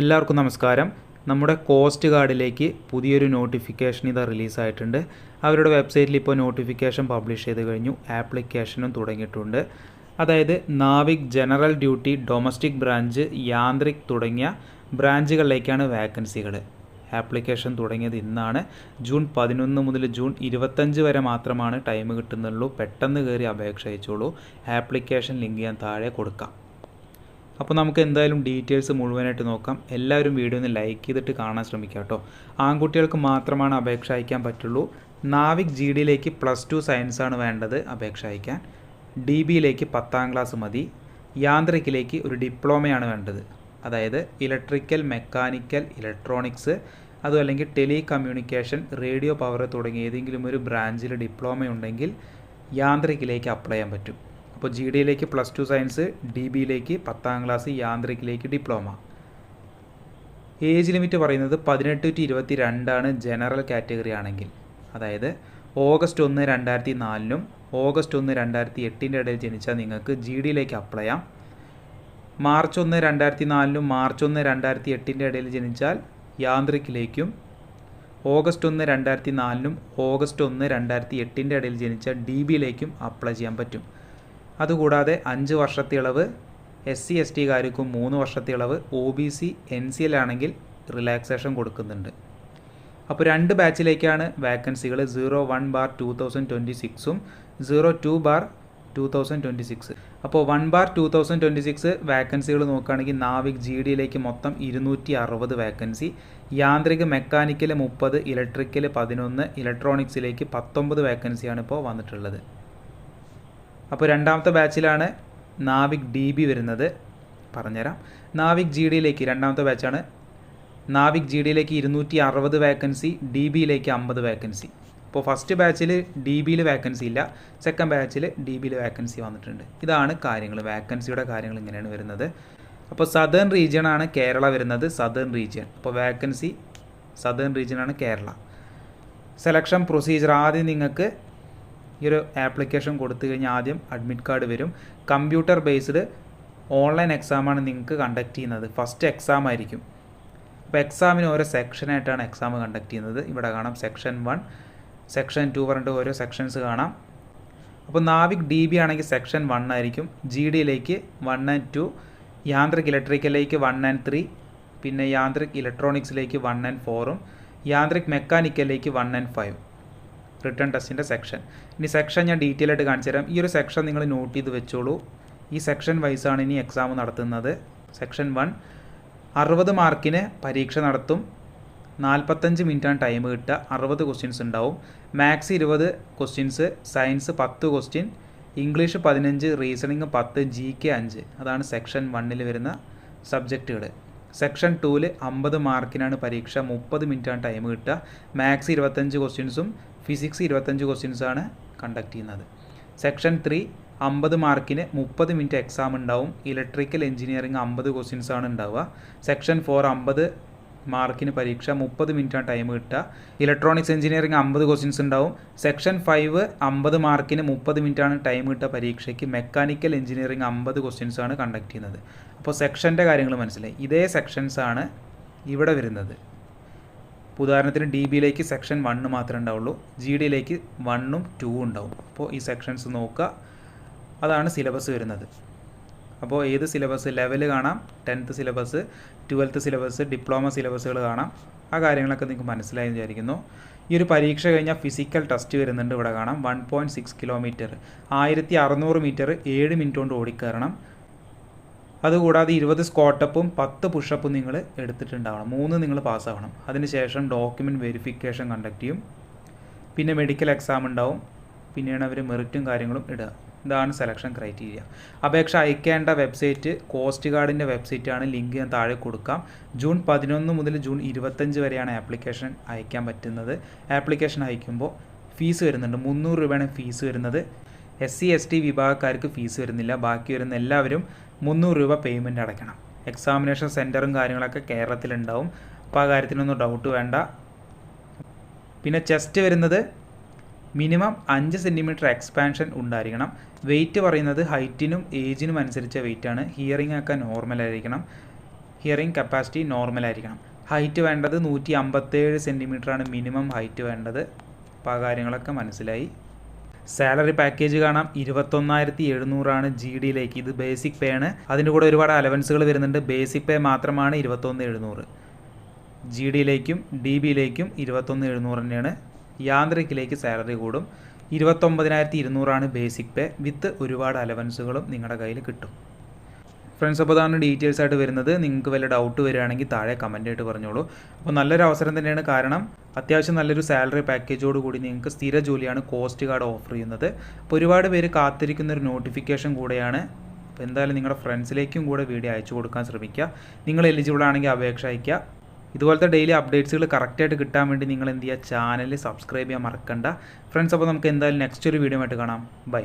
എല്ലാവർക്കും നമസ്കാരം. നമ്മുടെ കോസ്റ്റ് ഗാർഡിലേക്ക് പുതിയൊരു നോട്ടിഫിക്കേഷൻ ഇത് റിലീസായിട്ടുണ്ട് അവരുടെ വെബ്സൈറ്റിൽ ഇപ്പോൾ നോട്ടിഫിക്കേഷൻ പബ്ലിഷ് ചെയ്ത് കഴിഞ്ഞു. ആപ്ലിക്കേഷനും തുടങ്ങിയിട്ടുണ്ട്. അതായത് Navik general duty domestic branch Yantrik തുടങ്ങിയ ബ്രാഞ്ചുകളിലേക്കാണ് വാക്കൻസികൾ ആപ്ലിക്കേഷൻ തുടങ്ങിയത് ഇന്നാണ്. ജൂൺ പതിനൊന്ന് മുതൽ ജൂൺ ഇരുപത്തഞ്ച് വരെ മാത്രമാണ് ടൈം കിട്ടുന്നുള്ളൂ. പെട്ടെന്ന് കയറി അപേക്ഷ അയച്ചോളൂ. ആപ്ലിക്കേഷൻ ലിങ്ക് ഞാൻ താഴെ കൊടുക്കാം. അപ്പോൾ നമുക്ക് എന്തായാലും ഡീറ്റെയിൽസ് മുഴുവനായിട്ട് നോക്കാം. എല്ലാവരും വീഡിയോ ഒന്ന് ലൈക്ക് ചെയ്തിട്ട് കാണാൻ ശ്രമിക്കുക കേട്ടോ. ആൺകുട്ടികൾക്ക് മാത്രമാണ് അപേക്ഷ അയക്കാൻ പറ്റുള്ളൂ. നാവിക് ജി ഡിയിലേക്ക് പ്ലസ് ടു സയൻസാണ് വേണ്ടത് അപേക്ഷ അയക്കാൻ. ഡി ബിയിലേക്ക് പത്താം ക്ലാസ് മതി. യാന്ത്രിക്കിലേക്ക് ഒരു ഡിപ്ലോമയാണ് വേണ്ടത്. അതായത് ഇലക്ട്രിക്കൽ മെക്കാനിക്കൽ ഇലക്ട്രോണിക്സ് അതും അല്ലെങ്കിൽ ടെലി കമ്മ്യൂണിക്കേഷൻ റേഡിയോ പവർ തുടങ്ങിയ ഏതെങ്കിലും ഒരു ബ്രാഞ്ചിൽ ഡിപ്ലോമ ഉണ്ടെങ്കിൽ യാന്ത്രിക്കിലേക്ക് അപ്ലൈ ചെയ്യാൻ പറ്റും. അപ്പോൾ ജി ഡിയിലേക്ക് പ്ലസ് ടു സയൻസ് ഡി ബിയിലേക്ക് പത്താം ക്ലാസ് യാന്ത്രിക്കിലേക്ക് ഡിപ്ലോമ ഏജ് ലിമിറ്റ് പറയുന്നത് പതിനെട്ട് ടു ഇരുപത്തി രണ്ടാണ് ജനറൽ കാറ്റഗറി ആണെങ്കിൽ. അതായത് ഓഗസ്റ്റ് ഒന്ന് രണ്ടായിരത്തി നാലിനും ഓഗസ്റ്റ് ഒന്ന് രണ്ടായിരത്തി എട്ടിന്റെ ഇടയിൽ ജനിച്ചാൽ നിങ്ങൾക്ക് ജി ഡിയിലേക്ക് അപ്ലൈ ചെയ്യാം. മാർച്ച് ഒന്ന് രണ്ടായിരത്തി നാലിനും മാർച്ച് ഒന്ന് രണ്ടായിരത്തി എട്ടിന്റെ ഇടയിൽ ജനിച്ചാൽ യാന്ത്രികയിലേക്കും ഓഗസ്റ്റ് ഒന്ന് രണ്ടായിരത്തി നാലിനും ഓഗസ്റ്റ് ഒന്ന് രണ്ടായിരത്തി എട്ടിന്റെ ഇടയിൽ ജനിച്ചാൽ ഡി ബിയിലേക്കും അപ്ലൈ ചെയ്യാൻ പറ്റും. അതുകൂടാതെ അഞ്ച് വർഷത്തെ ഇളവ് എസ് സി എസ് ടിക്കാർക്കും മൂന്ന് വർഷത്തെ ഇളവ് O B C N C L ആണെങ്കിൽ റിലാക്സേഷൻ കൊടുക്കുന്നുണ്ട്. അപ്പോൾ രണ്ട് ബാച്ചിലേക്കാണ് വാക്കൻസികൾ zero one bar two thousand twenty സിക്സും zero two bar two thousand twenty six അപ്പോൾ one bar two thousand twenty six വാക്കൻസികൾ നോക്കുകയാണെങ്കിൽ നാവിക് ജി ഡിയിലേക്ക് മൊത്തം ഇരുന്നൂറ്റി അറുപത് വാക്കൻസി യാന്ത്രിക മെക്കാനിക്കൽ മുപ്പത് ഇലക്ട്രിക്കൽ പതിനൊന്ന് ഇലക്ട്രോണിക്സിലേക്ക് പത്തൊമ്പത് വാക്കൻസിയാണ് ഇപ്പോൾ വന്നിട്ടുള്ളത്. അപ്പോൾ രണ്ടാമത്തെ ബാച്ചിലാണ് നാവിക് ഡി ബി വരുന്നത്. പറഞ്ഞുതരാം. നാവിക് ജി ഡിയിലേക്ക് രണ്ടാമത്തെ ബാച്ചാണ്. നാവിക് ജി ഡിയിലേക്ക് ഇരുന്നൂറ്റി അറുപത് വേക്കൻസി ഡി ബിയിലേക്ക് അമ്പത് വേക്കൻസി അപ്പോൾ ഫസ്റ്റ് ബാച്ചിൽ ഡി ബിയിൽ വേക്കൻസി ഇല്ല. സെക്കൻഡ് ബാച്ചിൽ ഡി ബിയിൽ വേക്കൻസി വന്നിട്ടുണ്ട്. ഇതാണ് കാര്യങ്ങൾ. വേക്കൻസിയുടെ കാര്യങ്ങൾ ഇങ്ങനെയാണ് വരുന്നത്. അപ്പോൾ സദേൺ റീജിയൺ ആണ് കേരള വരുന്നത്. സദേൺ റീജിയൺ അപ്പോൾ വേക്കൻസി സദേൺ റീജിയൻ ആണ് കേരള. സെലക്ഷൻ പ്രൊസീജിയർ ആദ്യം നിങ്ങൾക്ക് ഈ ഒരു ആപ്ലിക്കേഷൻ കൊടുത്തു കഴിഞ്ഞാൽ ആദ്യം അഡ്മിറ്റ് കാർഡ് വരും. കമ്പ്യൂട്ടർ ബേസ്ഡ് ഓൺലൈൻ എക്സാമാണ് നിങ്ങൾക്ക് കണ്ടക്ട് ചെയ്യുന്നത്. ഫസ്റ്റ് എക്സാം ആയിരിക്കും. അപ്പോൾ എക്സാമിന് ഓരോ സെക്ഷനായിട്ടാണ് എക്സാം കണ്ടക്ട് ചെയ്യുന്നത്. ഇവിടെ കാണാം സെക്ഷൻ വൺ സെക്ഷൻ ടു പറഞ്ഞിട്ട് ഓരോ സെക്ഷൻസ് കാണാം. അപ്പോൾ നാവിക് ഡി ബി ആണെങ്കിൽ സെക്ഷൻ വൺ ആയിരിക്കും. ജി ഡിയിലേക്ക് വൺ ആൻഡ് ടു യാന്ത്രിക് ഇലക്ട്രിക്കലിലേക്ക് വൺ ആൻഡ് ത്രീ പിന്നെ യാന്ത്രിക് ഇലക്ട്രോണിക്സിലേക്ക് വൺ ആൻഡ് ഫോറും യാന്ത്രിക് മെക്കാനിക്കലിലേക്ക് വൺ ആൻഡ് ഫൈവ് റിട്ടേൺ ടെസ്റ്റിന്റെ സെക്ഷൻ ഇനി സെക്ഷൻ ഞാൻ ഡീറ്റെയിൽ ആയിട്ട് കാണിച്ചു തരാം. ഈ ഒരു സെക്ഷൻ നിങ്ങൾ നോട്ട് ചെയ്ത് വെച്ചോളൂ. ഈ സെക്ഷൻ വൈസാണ് ഇനി എക്സാം നടത്തുന്നത്. സെക്ഷൻ വൺ അറുപത് മാർക്കിന് പരീക്ഷ നടത്തും. നാൽപ്പത്തഞ്ച് മിനിറ്റാണ് ടൈം കിട്ടുക. അറുപത് ക്വസ്റ്റ്യൻസ് ഉണ്ടാവും. മാത്സ് ഇരുപത് ക്വസ്റ്റ്യൻസ് സയൻസ് പത്ത് ക്വസ്റ്റ്യൻ ഇംഗ്ലീഷ് പതിനഞ്ച് റീസണിങ് പത്ത് ജി കെ അഞ്ച്. അതാണ് സെക്ഷൻ വണ്ണിൽ വരുന്ന സബ്ജക്റ്റുകൾ സെക്ഷൻ ടൂവിൽ അമ്പത് മാർക്കിനാണ് പരീക്ഷ. മുപ്പത് മിനിറ്റാണ് ടൈം കിട്ടുക. മാത്സ് ഇരുപത്തഞ്ച് ക്വസ്റ്റ്യൻസും ഫിസിക്സ് ഇരുപത്തഞ്ച് ക്വസ്റ്റ്യൻസാണ് കണ്ടക്ട് ചെയ്യുന്നത്. സെക്ഷൻ ത്രീ അമ്പത് മാർക്കിന് മുപ്പത് മിനിറ്റ് എക്സാം ഉണ്ടാവും. ഇലക്ട്രിക്കൽ എഞ്ചിനീയറിംഗ് അമ്പത് ക്വസ്റ്റ്യൻസാണ് ഉണ്ടാവുക. സെക്ഷൻ ഫോർ അമ്പത് മാർക്കിന് പരീക്ഷ മുപ്പത് മിനിറ്റാണ് ടൈം കിട്ടുക. ഇലക്ട്രോണിക്സ് എഞ്ചിനീയറിംഗ് അമ്പത് ക്വസ്റ്റ്യൻസ് ഉണ്ടാവും. സെക്ഷൻ ഫൈവ് അമ്പത് മാർക്കിന് മുപ്പത് മിനിറ്റാണ് ടൈം കിട്ടുക പരീക്ഷയ്ക്ക്. മെക്കാനിക്കൽ എഞ്ചിനീയറിംഗ് അമ്പത് ക്വസ്റ്റ്യൻസ് ആണ് കണ്ടക്ട് ചെയ്യുന്നത്. അപ്പോൾ സെക്ഷന്റെ കാര്യങ്ങൾ മനസ്സിലായി. ഇതേ സെക്ഷൻസ് ആണ് ഇവിടെ വരുന്നത്. ഉദാഹരണത്തിന് ഡി ബിയിലേക്ക് സെക്ഷൻ വണ്ണ് മാത്രമേ ഉണ്ടാവുള്ളൂ. ജി ഡിയിലേക്ക് വണ്ണും ടൂ ഉണ്ടാവും. അപ്പോൾ ഈ സെക്ഷൻസ് നോക്കുക. അതാണ് സിലബസ് വരുന്നത്. അപ്പോൾ ഏത് സിലബസ് ലെവൽ കാണാം? Tenth syllabus twelfth syllabus diploma സിലബസുകൾ കാണാം. ആ കാര്യങ്ങളൊക്കെ നിങ്ങൾക്ക് മനസ്സിലായി വിചാരിക്കുന്നു. ഈ ഒരു പരീക്ഷ കഴിഞ്ഞാൽ ഫിസിക്കൽ ടെസ്റ്റ് വരുന്നുണ്ട് ഇവിടെ കാണാം. വൺ പോയിന്റ് സിക്സ് കിലോമീറ്റർ ആയിരത്തി അറുന്നൂറ് മീറ്റർ ഏഴ് മിനിറ്റ് കൊണ്ട് ഓടിക്കയറണം. അതുകൂടാതെ ഇരുപത് സ്കോട്ടപ്പും പത്ത് പുഷപ്പും നിങ്ങൾ എടുത്തിട്ടുണ്ടാവണം. മൂന്ന് നിങ്ങൾ പാസ്സാവണം അതിനുശേഷം ഡോക്യുമെന്റ് വെരിഫിക്കേഷൻ കണ്ടക്ട് ചെയ്യും. പിന്നെ മെഡിക്കൽ എക്സാം ഉണ്ടാവും. പിന്നെയാണ് അവർ മെറിറ്റും കാര്യങ്ങളും ഇടുക. ഇതാണ് സെലക്ഷൻ ക്രൈറ്റീരിയ അപേക്ഷ അയക്കേണ്ട വെബ്സൈറ്റ് കോസ്റ്റ് ഗാർഡിന്റെ വെബ്സൈറ്റാണ് ലിങ്ക് ഞാൻ താഴെ കൊടുക്കാം. ജൂൺ പതിനൊന്ന് മുതൽ ജൂൺ ഇരുപത്തഞ്ച് വരെയാണ് ആപ്ലിക്കേഷൻ അയക്കാൻ പറ്റുന്നത്. ആപ്ലിക്കേഷൻ അയക്കുമ്പോൾ ഫീസ് വരുന്നുണ്ട്. മുന്നൂറ് രൂപയാണ് ഫീസ് വരുന്നത്. എസ് സി എസ് ടി വിഭാഗക്കാർക്ക് ഫീസ് വരുന്നില്ല. ബാക്കി വരുന്ന എല്ലാവരും മുന്നൂറ് രൂപ പേയ്മെന്റ് അടയ്ക്കണം. എക്സാമിനേഷൻ സെന്ററും കാര്യങ്ങളൊക്കെ കേരളത്തിലുണ്ടാവും. അപ്പോൾ ആ കാര്യത്തിനൊന്നും ഡൗട്ട് വേണ്ട. പിന്നെ ചെസ്റ്റ് വരുന്നത് മിനിമം അഞ്ച് സെന്റിമീറ്റർ എക്സ്പാൻഷൻ ഉണ്ടായിരിക്കണം. വെയിറ്റ് പറയുന്നത് ഹൈറ്റിനും ഏജിനും അനുസരിച്ച വെയിറ്റാണ് ഹിയറിംഗ് ഒക്കെ നോർമൽ ആയിരിക്കണം. ഹിയറിംഗ് കപ്പാസിറ്റി നോർമൽ ആയിരിക്കണം. ഹൈറ്റ് വേണ്ടത് നൂറ്റി അമ്പത്തേഴ് സെന്റിമീറ്ററാണ് മിനിമം ഹൈറ്റ് വേണ്ടത്. അപ്പോൾ ആ കാര്യങ്ങളൊക്കെ മനസ്സിലായി. സാലറി പാക്കേജ് കാണാം. ഇരുപത്തൊന്നായിരത്തി എഴുന്നൂറാണ് ജി ഡിയിലേക്ക് ഇത് ബേസിക് പേ ആണ്. അതിന്റെ കൂടെ ഒരുപാട് അലവൻസുകൾ വരുന്നുണ്ട്. ബേസിക് പേ മാത്രമാണ് ഇരുപത്തൊന്ന് എഴുന്നൂറ്. ജി ഡിയിലേക്കും ഡി ബിയിലേക്കും ഇരുപത്തൊന്ന് എഴുന്നൂറ് തന്നെയാണ്. യാന്ത്രിക്കിലേക്ക് സാലറി കൂടും. ഇരുപത്തൊമ്പതിനായിരത്തി ഇരുന്നൂറാണ് ബേസിക് പേ വിത്ത് ഒരുപാട് അലവൻസുകളും നിങ്ങളുടെ കയ്യിൽ കിട്ടും. ഫ്രണ്ട്സ് അപ്പോൾ അതാണ് ഡീറ്റെയിൽസ് ആയിട്ട് വരുന്നത്. നിങ്ങൾക്ക് വല്ല ഡൗട്ട് വരികയാണെങ്കിൽ താഴെ കമന്റ് ആയിട്ട് പറഞ്ഞോളൂ. അപ്പോൾ നല്ലൊരു അവസരം തന്നെയാണ് കാരണം അത്യാവശ്യം നല്ലൊരു സാലറി പാക്കേജോട് കൂടി നിങ്ങൾക്ക് സ്ഥിര ജോലിയാണ് കോസ്റ്റ് കാർഡ് ഓഫർ ചെയ്യുന്നത്. അപ്പോൾ ഒരുപാട് പേര് കാത്തിരിക്കുന്ന ഒരു നോട്ടിഫിക്കേഷൻ കൂടെയാണ്. അപ്പോൾ എന്തായാലും നിങ്ങളുടെ ഫ്രണ്ട്സിലേക്കും കൂടെ വീഡിയോ അയച്ചു കൊടുക്കാൻ ശ്രമിക്കുക. നിങ്ങൾ എലിജിബിൾ ആണെങ്കിൽ അപേക്ഷ അയയ്ക്കുക. ഇതുപോലത്തെ ഡെയിലി അപ്ഡേറ്റ്സുകൾ കറക്റ്റായിട്ട് കിട്ടാൻ വേണ്ടി നിങ്ങൾ എന്ത് ചെയ്യുക? ചാനൽ സബ്സ്ക്രൈബ് ചെയ്യാൻ മറക്കണ്ട. ഫ്രണ്ട്സ് അപ്പോൾ നമുക്ക് എന്തായാലും നെക്സ്റ്റ് ഒരു വീഡിയോ ആയിട്ട് കാണാം. ബൈ